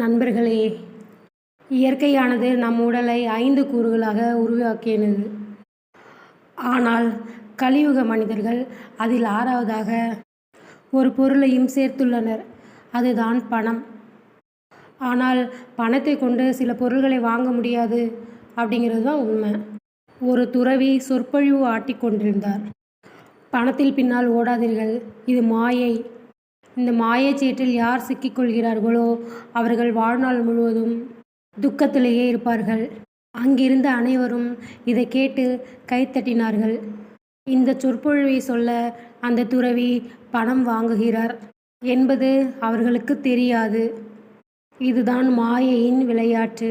நண்பர்களே இயற்கையானது நம் உடலை ஐந்து கூறுகளாக உருவாக்கியது. ஆனால் கலியுக மனிதர்கள் அதில் ஆறாவதாக ஒரு பொருளையும் சேர்த்துள்ளனர். அதுதான் பணம். ஆனால் பணத்தை கொண்டு சில பொருள்களை வாங்க முடியாது அப்படிங்கிறது தான் உண்மை. ஒரு துறவி சொற்பொழிவு ஆட்டிக் கொண்டிருந்தார் பணத்தில் பின்னால் ஓடாதீர்கள். இது மாயை. இந்த மாயச்சீற்றில் யார் சிக்கிக்கொள்கிறார்களோ அவர்கள் வாழ்நாள் முழுவதும் துக்கத்திலேயே இருப்பார்கள். அங்கிருந்த அனைவரும் இதை கேட்டு கைத்தட்டினார்கள் இந்த சொற்பொழிவை சொல்ல அந்த துறவி பணம் வாங்குகிறார் என்பது அவர்களுக்கு தெரியாது. இதுதான் மாயையின் விளையாட்டு.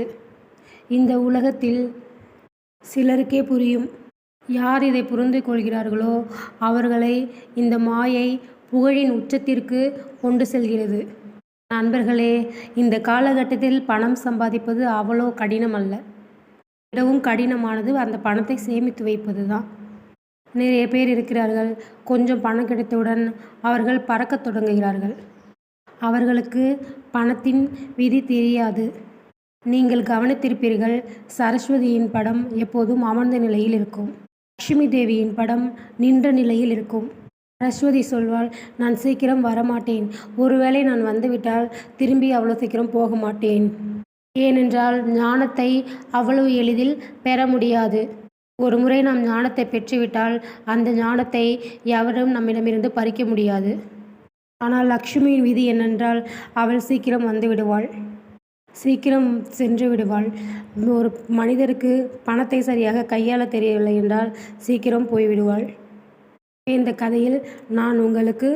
இந்த உலகத்தில் சிலருக்கே புரியும். யார் இதை புரிந்து கொள்கிறார்களோ அவர்களை இந்த மாயை புகழின் உச்சத்திற்கு கொண்டு செல்கிறது. நண்பர்களே இந்த காலகட்டத்தில் பணம் சம்பாதிப்பது அவ்வளோ கடினம் அல்ல மிகவும் கடினமானது அந்த பணத்தை சேமித்து வைப்பது தான் நிறைய பேர் இருக்கிறார்கள். கொஞ்சம் பணம் கிடைத்தவுடன் அவர்கள் பறக்கத் தொடங்குகிறார்கள். அவர்களுக்கு பணத்தின் விதி தெரியாது. நீங்கள் கவனித்திருப்பீர்கள் சரஸ்வதியின் படம் எப்போதும் அமர்ந்த நிலையில் இருக்கும். லட்சுமி தேவியின் படம் நின்ற நிலையில் இருக்கும். சரஸ்வதி சொல்வாள் நான் சீக்கிரம் வரமாட்டேன். ஒருவேளை நான் வந்துவிட்டால் திரும்பி அவ்வளோ சீக்கிரம் போக மாட்டேன் ஏனென்றால் ஞானத்தை அவ்வளவு எளிதில் பெற முடியாது. ஒரு முறை நாம் ஞானத்தை பெற்றுவிட்டால் அந்த ஞானத்தை எவரும் நம்மிடமிருந்து பறிக்க முடியாது. ஆனால் லக்ஷ்மியின் விதி என்னென்றால் அவள் சீக்கிரம் வந்து விடுவாள். சீக்கிரம் சென்று விடுவாள். ஒரு மனிதருக்கு பணத்தை சரியாக கையாள தெரியவில்லை என்றால் சீக்கிரம் போய்விடுவாள். இந்த கதையில் நான் உங்களுக்கு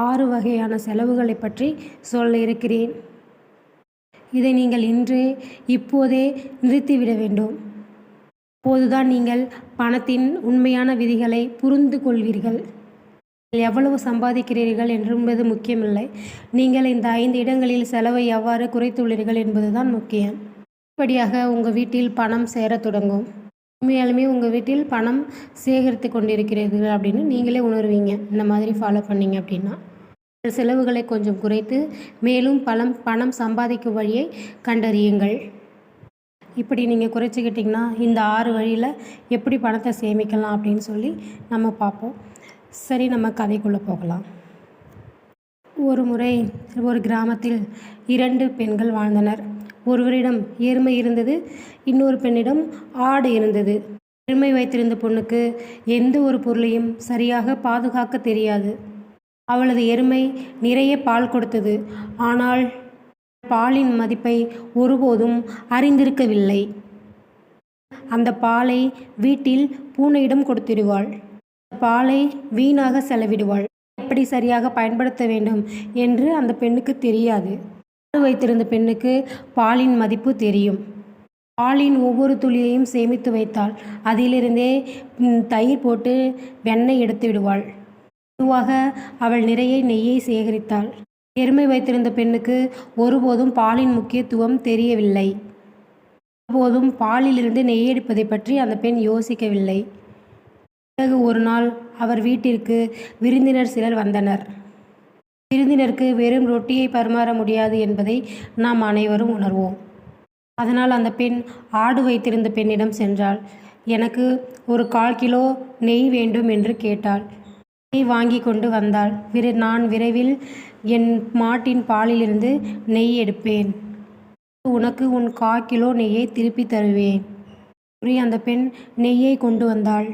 ஆறு வகையான செலவுகளை பற்றி சொல்ல இருக்கிறேன் இதை நீங்கள் இன்று இப்போதே நிறுத்திவிட வேண்டும். அப்போதுதான் நீங்கள் பணத்தின் உண்மையான விதிகளை புரிந்து கொள்வீர்கள். எவ்வளவு சம்பாதிக்கிறீர்கள் என்பது முக்கியமில்லை. நீங்கள் இந்த ஐந்து இடங்களில் செலவை எவ்வாறு குறைத்துள்ளீர்கள் என்பதுதான் முக்கியம். இப்படியாக உங்கள் வீட்டில் பணம் சேரத் தொடங்கும். உண்மையாலுமே உங்கள் வீட்டில் பணம் சேகரித்து கொண்டிருக்கிறீர்கள் அப்படின்னு நீங்களே உணர்வீங்க. இந்த மாதிரி ஃபாலோ பண்ணீங்க அப்படின்னா செலவுகளை கொஞ்சம் குறைத்து மேலும் பணம் பணம் சம்பாதிக்கும் வழியை கண்டறியுங்கள். இப்படி நீங்கள் குறைச்சிக்கிட்டிங்கன்னா இந்த ஆறு வழியில் எப்படி பணத்தை சேமிக்கலாம் அப்படின்னு சொல்லி நம்ம பார்ப்போம். சரி நம்ம கதைக்குள்ளே போகலாம். ஒரு முறை ஒரு கிராமத்தில் இரண்டு பெண்கள் வாழ்ந்தனர். ஒருவரிடம் எருமை இருந்தது இன்னொரு பெண்ணிடம் ஆடு இருந்தது. எருமை வைத்திருந்த பொண்ணுக்கு எந்த ஒரு பொருளையும் சரியாக பாதுகாக்க தெரியாது. அவளது எருமை நிறைய பால் கொடுத்தது. ஆனால் பாலின் மதிப்பை ஒருபோதும் அறிந்திருக்கவில்லை. அந்த பாலை வீட்டில் பூனையிடம் கொடுத்திடுவாள். பாலை வீணாக செலவிடுவாள். எப்படி சரியாக பயன்படுத்த வேண்டும் என்று அந்த பெண்ணுக்கு தெரியாது. வைத்திருந்த பெண்ணுக்கு பாலின் மதிப்பு தெரியும். பாலின் ஒவ்வொரு துளியையும் சேமித்து வைத்தாள். அதிலிருந்தே தயிர் போட்டு வெண்ணெய் எடுத்து விடுவாள். பொதுவாக அவள் நிறைய நெய்யை சேகரித்தாள். எருமை வைத்திருந்த பெண்ணுக்கு ஒருபோதும் பாலின் முக்கியத்துவம் தெரியவில்லை. ஒருபோதும் பாலிலிருந்து நெய் எடுப்பதை பற்றி அந்த பெண் யோசிக்கவில்லை. பிறகு ஒரு நாள் அவர் வீட்டிற்கு விருந்தினர் சிலர் வந்தனர். விருந்தினருக்கு வெறும் ரொட்டியை பரிமாற முடியாது என்பதை நாம் அனைவரும் உணர்வோம். அதனால் அந்த பெண் ஆடு வைத்திருந்த பெண்ணிடம் சென்றாள். எனக்கு ஒரு கால் கிலோ நெய் வேண்டும் என்று கேட்டாள். நெய் வாங்கி கொண்டு வந்தாள். விரை நான் விரைவில் என் மாட்டின் பாலிலிருந்து நெய் எடுப்பேன். உனக்கு உன் கா கிலோ நெய்யை திருப்பி தருவேன் கூறி அந்த பெண் நெய்யை கொண்டு வந்தாள்.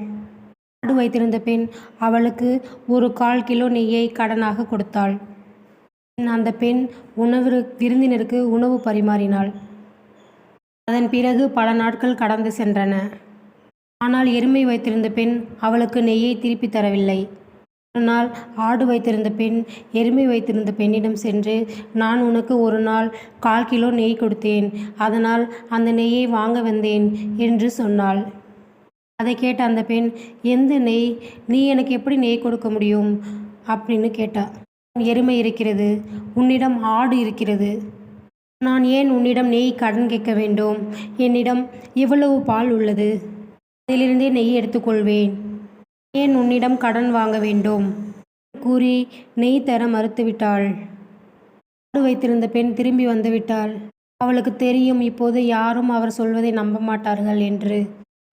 ஆடு வைத்திருந்த பெண் அவளுக்கு ஒரு கால் கிலோ நெய்யை கடனாக கொடுத்தாள். அந்த பெண் உணவு விருந்தினருக்கு உணவு பரிமாறினாள். அதன் பிறகு பல நாட்கள் கடந்து சென்றன. ஆனால் எருமை வைத்திருந்த பெண் அவளுக்கு நெய்யை திருப்பி தரவில்லை. ஒரு நாள் ஆடு வைத்திருந்த பெண் எருமை வைத்திருந்த பெண்ணிடம் சென்று நான் உனக்கு ஒரு நாள் கால் கிலோ நெய் கொடுத்தேன் அதனால் அந்த நெய்யை வாங்க வந்தேன் என்று சொன்னாள். அதை கேட்ட அந்த பெண் எந்த நெய்? நீ எனக்கு எப்படி நெய் கொடுக்க முடியும்? அப்படின்னு கேட்டா எருமை இருக்கிறது. உன்னிடம் ஆடு இருக்கிறது. நான் ஏன் உன்னிடம் நெய் கடன் கேட்க வேண்டும்? என்னிடம் இவ்வளவு பால் உள்ளது. அதிலிருந்தே நெய் எடுத்துக்கொள்வேன். ஏன் உன்னிடம் கடன் வாங்க வேண்டும்? கூறி நெய் தர மறுத்துவிட்டாள் ஆடு வைத்திருந்த பெண் திரும்பி வந்துவிட்டாள் அவளுக்கு தெரியும் இப்போது யாரும் அவர் சொல்வதை நம்ப மாட்டார்கள் என்று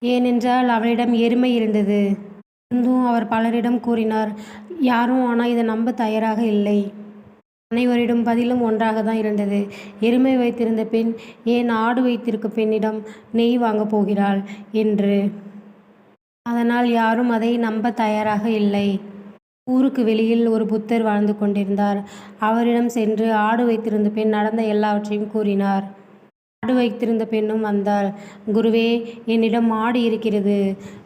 ஏனென்றால் அவளிடம் எருமை இருந்தது. இருந்தும் அவர் பலரிடம் கூறினார் யாரும் ஆனால் இதை நம்ப தயாராக இல்லை. அனைவரிடம் பதிலும் ஒன்றாக தான் இருந்தது. எருமை வைத்திருந்த பெண் ஏன் ஆடு வைத்திருக்க பெண்ணிடம் நெய் வாங்கப் போகிறாள்? என்று. அதனால் யாரும் அதை நம்ப தயாராக இல்லை. ஊருக்கு வெளியில் ஒரு புத்தர் வாழ்ந்து கொண்டிருந்தார். அவரிடம் சென்று ஆடு வைத்திருந்த பெண் நடந்த எல்லாவற்றையும் கூறினார். ஆடு வைத்திருந்த பெண்ணும் வந்தாள். குருவே என்னிடம் மாடு இருக்கிறது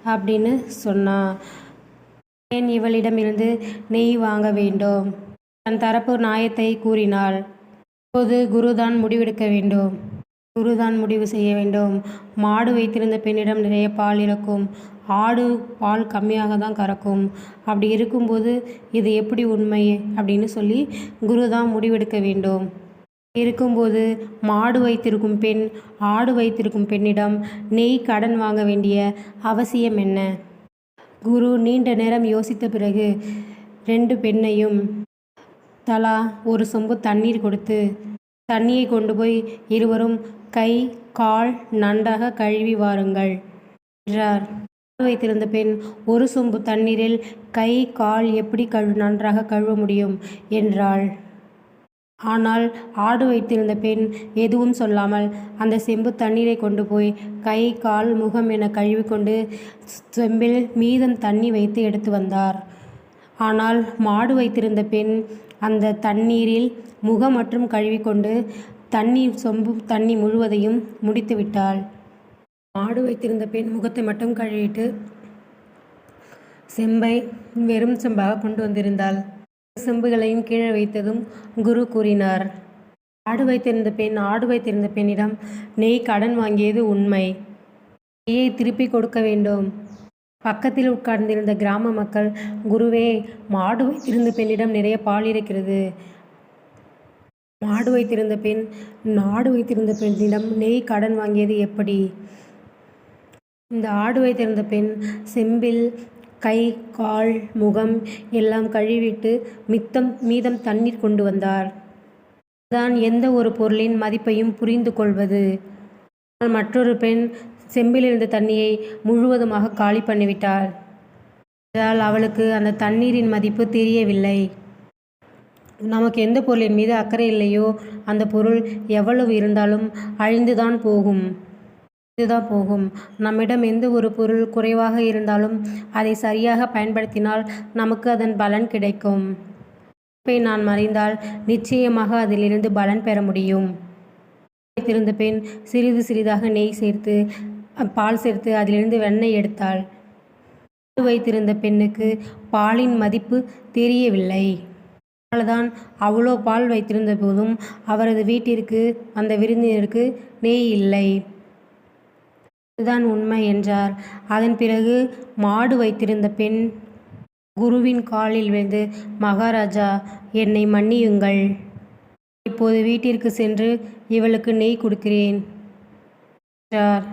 அப்படின்னு சொன்னா. ஏன் இவளிடமிருந்து நெய் வாங்க வேண்டும்? தன் தரப்பு நாயத்தை கூறினாள். இப்போது குருதான் முடிவெடுக்க வேண்டும். குருதான் முடிவு செய்ய வேண்டும். மாடு வைத்திருந்த பெண்ணிடம் நிறைய பால் இறக்கும். ஆடு பால் கம்மியாக தான் கறக்கும். அப்படி இருக்கும்போது இது எப்படி உண்மை? அப்படின்னு சொல்லி குரு தான் முடிவெடுக்க வேண்டும். இருக்கும்போது மாடு வைத்திருக்கும் பெண் ஆடு வைத்திருக்கும் பெண்ணிடம் நெய் கடன் வாங்க வேண்டிய அவசியம் என்ன? குரு நீண்ட நேரம் யோசித்த பிறகு ரெண்டு பெண்ணையும் தலா ஒரு சொம்பு தண்ணீர் கொடுத்து தண்ணியை கொண்டு போய் இருவரும் கை கால் நன்றாக கழுவி வாருங்கள் என்றார். வைத்திருந்த பெண் ஒரு சொம்பு தண்ணீரில் கை கால் எப்படி கழு நன்றாக கழுவ முடியும் என்றாள். ஆனால் ஆடு வைத்திருந்த பெண் எதுவும் சொல்லாமல் அந்த செம்பு தண்ணீரை கொண்டு போய் கை கால் முகம் என கழுவிக்கொண்டு செம்பில் மீதம் தண்ணி வைத்து எடுத்து வந்தார். ஆனால் மாடு வைத்திருந்த பெண் அந்த தண்ணீரில் முகம் மற்றும் கழுவிக்கொண்டு தண்ணீர் சொம்பு தண்ணி முழுவதையும் முடித்து விட்டாள். மாடு வைத்திருந்த பெண் முகத்தை மட்டும் கழுவிட்டு செம்பை வெறும் செம்பாக கொண்டு வந்திருந்தாள். செம்புகளையும் கீழே வைத்ததும் குரு கூறினார் ஆடு வைத்திருந்த பெண் ஆடு வைத்திருந்த பெண்ணிடம் நெய் கடன் வாங்கியது உண்மை. நெய்யை திருப்பி கொடுக்க வேண்டும். பக்கத்தில் உட்கார்ந்திருந்த கிராம மக்கள் குருவே மாடு வைத்திருந்த பெண்ணிடம் நிறைய பால் இருக்கிறது. மாடு வைத்திருந்த பெண் நாடு வைத்திருந்த பெண்ணிடம் நெய் கடன் வாங்கியது எப்படி? இந்த ஆடு வைத்திருந்த பெண் செம்பில் கை கால் முகம் எல்லாம் கழுவிட்டு மித்தம் மீதம் தண்ணீர் கொண்டு வந்தார். தான் எந்த ஒரு பொருளின் மதிப்பையும் புரிந்து கொள்வது. ஆனால் மற்றொரு பெண் செம்பில் இருந்த தண்ணியை முழுவதுமாக காலி பண்ணிவிட்டாள். இதனால் அவளுக்கு அந்த தண்ணீரின் மதிப்பு தெரியவில்லை. நமக்கு எந்த பொருளின் மீது அக்கறை இல்லையோ அந்த பொருள் எவ்வளவு இருந்தாலும் அழிந்துதான் போகும். இதுதான் போகும். நம்மிடம் எந்த ஒரு பொருள் குறைவாக இருந்தாலும் அதை சரியாக பயன்படுத்தினால் நமக்கு அதன் பலன் கிடைக்கும். இப்போ நான் மறைந்தால் நிச்சயமாக அதிலிருந்து பலன் பெற முடியும். வைத்திருந்த பெண் சிறிது சிறிதாக நெய் சேர்த்து பால் சேர்த்து அதிலிருந்து வெண்ணெய் எடுத்தாள். வைத்திருந்த பெண்ணுக்கு பாலின் மதிப்பு தெரியவில்லை. அதனால்தான் அவ்வளோ பால் வைத்திருந்த போதும் அவரது வீட்டிற்கு அந்த விருந்தினருக்கு நெய் இல்லை. இதுதான் உண்மை என்றார். அதன் பிறகு மாடு வைத்திருந்த பெண் குருவின் காலில் விழுந்து மகாராஜா என்னை மன்னியுங்கள். இப்போது வீட்டிற்கு சென்று இவளுக்கு நெய் கொடுக்கிறேன் என்றார்.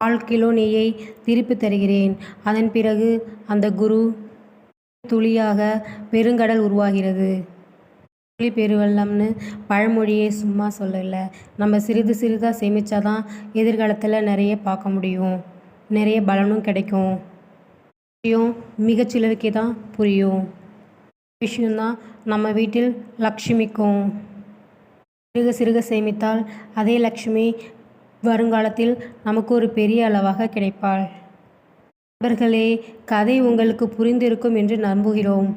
கால் கிலோ நெய்யை திருப்பி தருகிறேன். அதன் பிறகு அந்த குரு துளியாக பெருங்கடல் உருவாகிறது. புலி பெருவெள்ளம்னு பழமொழியே சும்மா சொல்லலை. நம்ம சிறிது சிறிதாக சேமிச்சாதான் எதிர்காலத்தில் நிறைய பார்க்க முடியும். நிறைய பலனும் கிடைக்கும். விஷயம் மிகச்சிலருக்கே தான் புரியும். விஷயம்தான் நம்ம வீட்டில் லக்ஷ்மிக்கும் சிறுக சிறுக சேமித்தால் அதே லக்ஷ்மி வருங்காலத்தில் நமக்கு ஒரு பெரிய அளவாக கிடைப்பாள். நண்பர்களே கதை உங்களுக்கு புரிந்திருக்கும் என்று நம்புகிறோம்.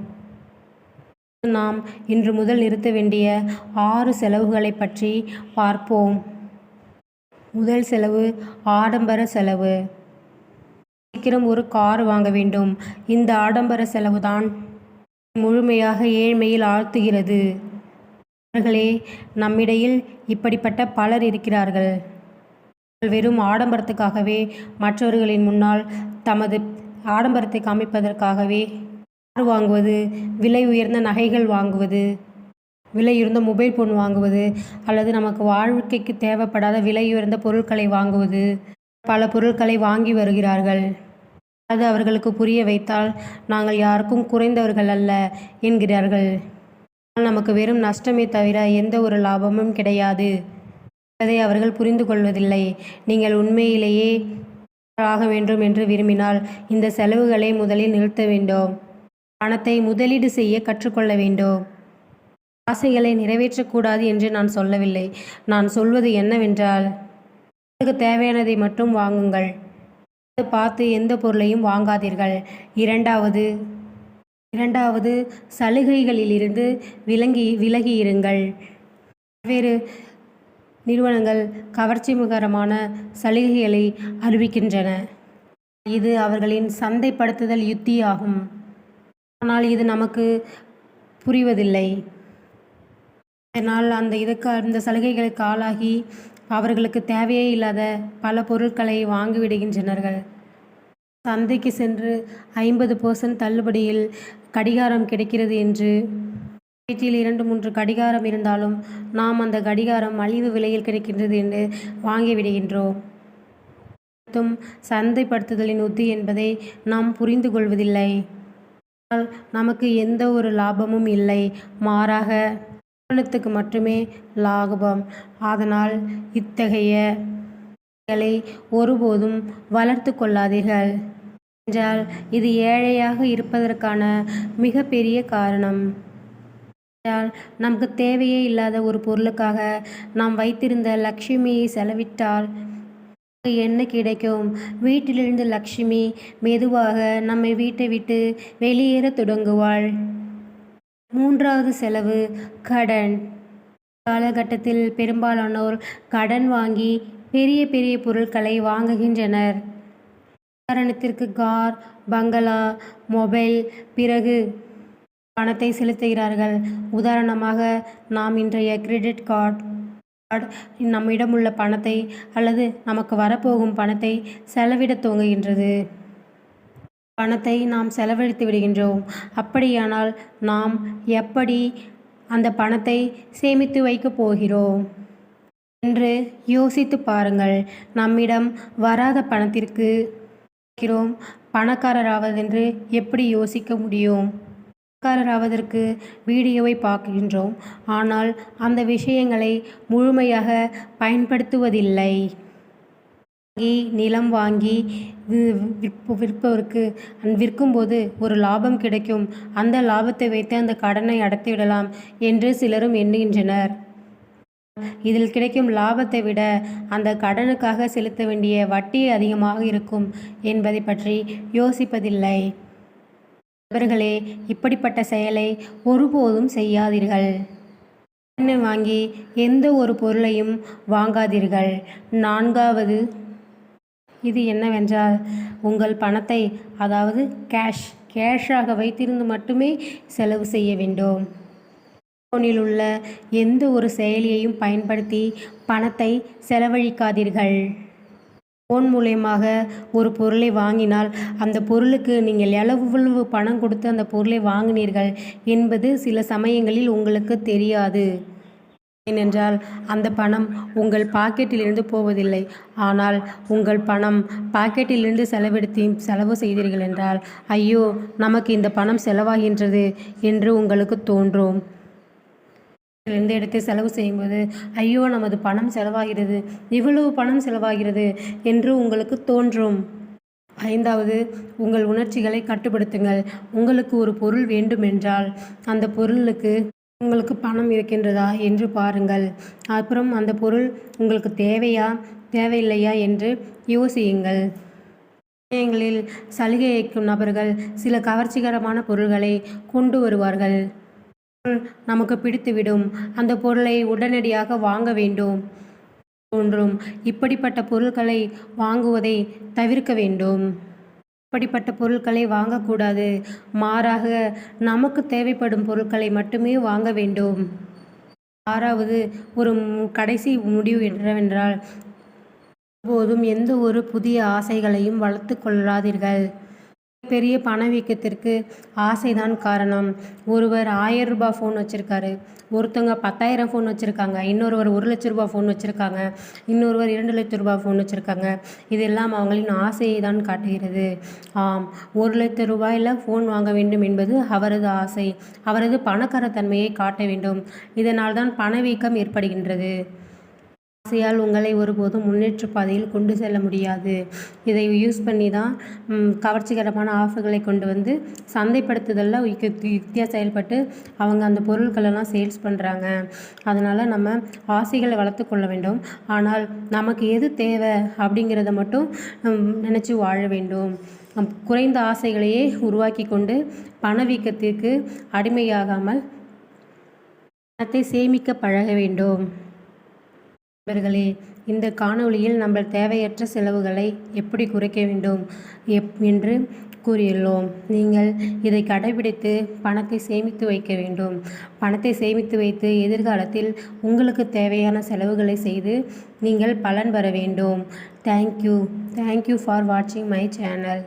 நாம் இன்று முதல் நிறுத்த வேண்டிய ஆறு செலவுகளை பற்றி பார்ப்போம். முதல் செலவு ஆடம்பர செலவு. சீக்கிரம் ஒரு கார் வாங்க வேண்டும். இந்த ஆடம்பர செலவு தான் முழுமையாக ஏழ்மையில் ஆழ்த்துகிறது. அவர்களே நம்மிடையில் இப்படிப்பட்ட பலர் இருக்கிறார்கள். வெறும் ஆடம்பரத்துக்காகவே மற்றவர்களின் முன்னால் தமது ஆடம்பரத்தை காமிப்பதற்காகவே கார் வாங்குவது? விலை உயர்ந்த நகைகள் வாங்குவது? விலை உயர்ந்த மொபைல் ஃபோன் வாங்குவது? அல்லது நமக்கு வாழ்க்கைக்கு தேவைப்படாத விலை உயர்ந்த பொருட்களை வாங்குவது? பல பொருட்களை வாங்கி வருகிறார்கள். அது அவர்களுக்கு புரிய வைத்தால் நாங்கள் யாருக்கும் குறைந்தவர்கள் அல்ல என்கிறார்கள். ஆனால் நமக்கு வெறும் நஷ்டமே தவிர எந்த ஒரு லாபமும் கிடையாது. அதை அவர்கள் புரிந்து கொள்வதில்லை. நீங்கள் உண்மையிலேயே ஆக வேண்டும் என்று விரும்பினால் இந்த செலவுகளை முதலில் நிறுத்த வேண்டும். பணத்தை முதலீடு செய்ய கற்றுக்கொள்ள வேண்டும். ஆசைகளை நிறைவேற்றக்கூடாது என்று நான் சொல்லவில்லை. நான் சொல்வது என்னவென்றால் உங்களுக்கு தேவையானதை மட்டும் வாங்குங்கள். பார்த்து எந்த பொருளையும் வாங்காதீர்கள். இரண்டாவது இரண்டாவது சலுகைகளிலிருந்து விலங்கி விலகி இருங்கள் பல்வேறு நிறுவனங்கள் கவர்ச்சிகரமான சலுகைகளை அறிவிக்கின்றன. இது அவர்களின் சந்தைப்படுத்துதல் யுத்தியாகும். ஆனால் இது நமக்கு புரிவதில்லை. இதனால் அந்த இதுக்கு அந்த சலுகைகளுக்கு ஆளாகி அவர்களுக்கு தேவையே இல்லாத பல பொருட்களை வாங்கிவிடுகின்றனர்கள் சந்தைக்கு சென்று ஐம்பது பர்சன்ட் தள்ளுபடியில் கடிகாரம் கிடைக்கிறது என்று வீட்டில் இரண்டு மூன்று கடிகாரம் இருந்தாலும் நாம் அந்த கடிகாரம் மலிவு விலையில் கிடைக்கின்றது என்று வாங்கிவிடுகின்றோம் சந்தைப்படுத்துதலின் உத்தி என்பதை நாம் புரிந்து கொள்வதில்லை. நமக்கு எந்த ஒரு லாபமும் இல்லை. மாறாக நிறுவனத்துக்கு மட்டுமே லாபம். அதனால் இத்தகைய ஒருபோதும் வளர்த்து கொள்ளாதீர்கள். என்றால் இது ஏழையாக இருப்பதற்கான மிகப்பெரிய காரணம். என்றால் நமக்கு தேவையே இல்லாத ஒரு பொருளுக்காக நாம் வைத்திருந்த லக்ஷ்மியை செலவிட்டால் என்ன கிடைக்கும். வீட்டிலிருந்து லக்ஷ்மி மெதுவாக நம்மை வீட்டை விட்டு வெளியேற தொடங்குவாள். மூன்றாவது செலவு கடன். காலகட்டத்தில் பெரும்பாலானோர் கடன் வாங்கி பெரிய பெரிய பொருட்களை வாங்குகின்றனர். உதாரணத்திற்கு கார் பங்களா மொபைல் பிறகு பணத்தை செலுத்துகிறார்கள். உதாரணமாக நாம் இன்றைய கிரெடிட் கார்டு நம்மிடம் உள்ள பணத்தை அல்லது நமக்கு வரப்போகும் பணத்தை செலவிடத் துவங்குகின்றது. பணத்தை நாம் செலவழித்து விடுகின்றோம். அப்படியானால் நாம் எப்படி அந்த பணத்தை சேமித்து வைக்கப் போகிறோம்? என்று யோசித்து பாருங்கள். நம்மிடம் வராத பணத்திற்கு இருக்கிறோம் பணக்காரராவதென்று எப்படி யோசிக்க முடியும்? பணக்காரராவதற்கு வீடியோவை பார்க்கின்றோம். ஆனால் அந்த விஷயங்களை முழுமையாக பயன்படுத்துவதில்லை. வாங்கி நிலம் வாங்கி விற்ப விற்பவருக்கு விற்கும்போது ஒரு லாபம் கிடைக்கும். அந்த லாபத்தை வைத்து அந்த கடனை அடைத்துவிடலாம் என்று சிலரும் எண்ணுகின்றனர். இதில் கிடைக்கும் லாபத்தை விட அந்த கடனுக்காக செலுத்த வேண்டிய வட்டி அதிகமாக இருக்கும் என்பதை பற்றி யோசிப்பதில்லை. நண்பர்களே இப்படிப்பட்ட செயலை ஒருபோதும் செய்யாதீர்கள். கடனை வாங்கி எந்த ஒரு பொருளையும் வாங்காதீர்கள். நான்காவது இது என்னவென்றால் உங்கள் பணத்தை அதாவது கேஷ் கேஷாக வைத்திருந்து மட்டுமே செலவு செய்ய வேண்டும். ஃபோனில் உள்ள எந்த ஒரு செயலியையும் பயன்படுத்தி பணத்தை செலவழிக்காதீர்கள். ஃபோன் மூலயமாக ஒரு பொருளை வாங்கினால் அந்த பொருளுக்கு நீங்கள் எவ்வளவு பணம் கொடுத்து அந்த பொருளை வாங்கினீர்கள் என்பது சில சமயங்களில் உங்களுக்கு தெரியாது. ஏனென்றால் அந்த பணம் உங்கள் பாக்கெட்டிலிருந்து போவதில்லை. ஆனால் உங்கள் பணம் பாக்கெட்டிலிருந்து செலவெடுத்து செலவு செய்தீர்கள் என்றால் ஐயோ நமக்கு இந்த பணம் செலவாகின்றது என்று உங்களுக்கு தோன்றும். எந்த இடத்தை செலவு செய்யும்போது ஐயோ நமது பணம் செலவாகிறது. இவ்வளவு பணம் செலவாகிறது என்று உங்களுக்கு தோன்றும். ஐந்தாவது உங்கள் உணர்ச்சிகளை கட்டுப்படுத்துங்கள். உங்களுக்கு ஒரு பொருள் வேண்டுமென்றால் அந்த பொருளுக்கு உங்களுக்கு பணம் இருக்கின்றதா என்று பாருங்கள். அப்புறம் அந்த பொருள் உங்களுக்கு தேவையா தேவையில்லையா என்று யோசியுங்கள். சமயங்களில் சலுகைக்கும் நபர்கள் சில கவர்ச்சிகரமான பொருள்களை கொண்டு வருவார்கள். நமக்கு பிடித்துவிடும். அந்த பொருளை உடனடியாக வாங்க வேண்டும். தோன்றும். இப்படிப்பட்ட பொருட்களை வாங்குவதை தவிர்க்க வேண்டும். இப்படிப்பட்ட பொருட்களை வாங்கக்கூடாது. மாறாக நமக்கு தேவைப்படும் பொருட்களை மட்டுமே வாங்க வேண்டும். ஆறாவது ஒரு கடைசி முடிவு என்னவென்றால் போதும் எந்த ஒரு புதிய ஆசைகளையும் வளர்த்து கொள்ளாதீர்கள். பெரிய பணவீக்கத்திற்கு ஆசைதான் காரணம். ஒருவர் ஆயிரம் ரூபாய் ஃபோன் வச்சுருக்காரு. ஒருத்தவங்க பத்தாயிரம் ஃபோன் வச்சுருக்காங்க. இன்னொருவர் ஒரு லட்ச ரூபா ஃபோன் வச்சுருக்காங்க. இன்னொருவர் இரண்டு லட்ச ரூபா ஃபோன் வச்சுருக்காங்க. இதெல்லாம் அவங்களின் ஆசையை தான் காட்டுகிறது. ஆம் ஒரு லட்ச ரூபாயில் ஃபோன் வாங்க வேண்டும் என்பது அவரது ஆசை. அவரது பணக்காரத்தன்மையை காட்ட வேண்டும். இதனால் தான் பணவீக்கம் ஏற்படுகின்றது. ஆசையால் உங்களை ஒருபோதும் முன்னேற்ற பாதையில் கொண்டு செல்ல முடியாது. இதை யூஸ் பண்ணி தான் கவர்ச்சிகரமான ஆஃபர்களை கொண்டு வந்து சந்தைப்படுத்துதலில் யுக்தியாக செயல்பட்டு அவங்க அந்த பொருட்களெல்லாம் சேல்ஸ் பண்ணுறாங்க அதனால் நம்ம ஆசைகளை வளர்த்து கொள்ள வேண்டும். ஆனால் நமக்கு எது தேவை அப்படிங்கிறத மட்டும் நினச்சி வாழ வேண்டும். குறைந்த ஆசைகளையே உருவாக்கி கொண்டு பணவீக்கத்திற்கு அடிமையாகாமல் பணத்தை சேமிக்க பழக வேண்டும். நண்பர்களே இந்த காணொளியில் நம்ம தேவையற்ற செலவுகளை எப்படி குறைக்க வேண்டும் எப் என்று கூறியுள்ளோம். நீங்கள் இதை கடைபிடித்து பணத்தை சேமித்து வைக்க வேண்டும். பணத்தை சேமித்து வைத்து எதிர்காலத்தில் உங்களுக்கு தேவையான செலவுகளை செய்து நீங்கள் பலன் பெற வேண்டும். Thank you thank you for வாட்சிங் மை சேனல்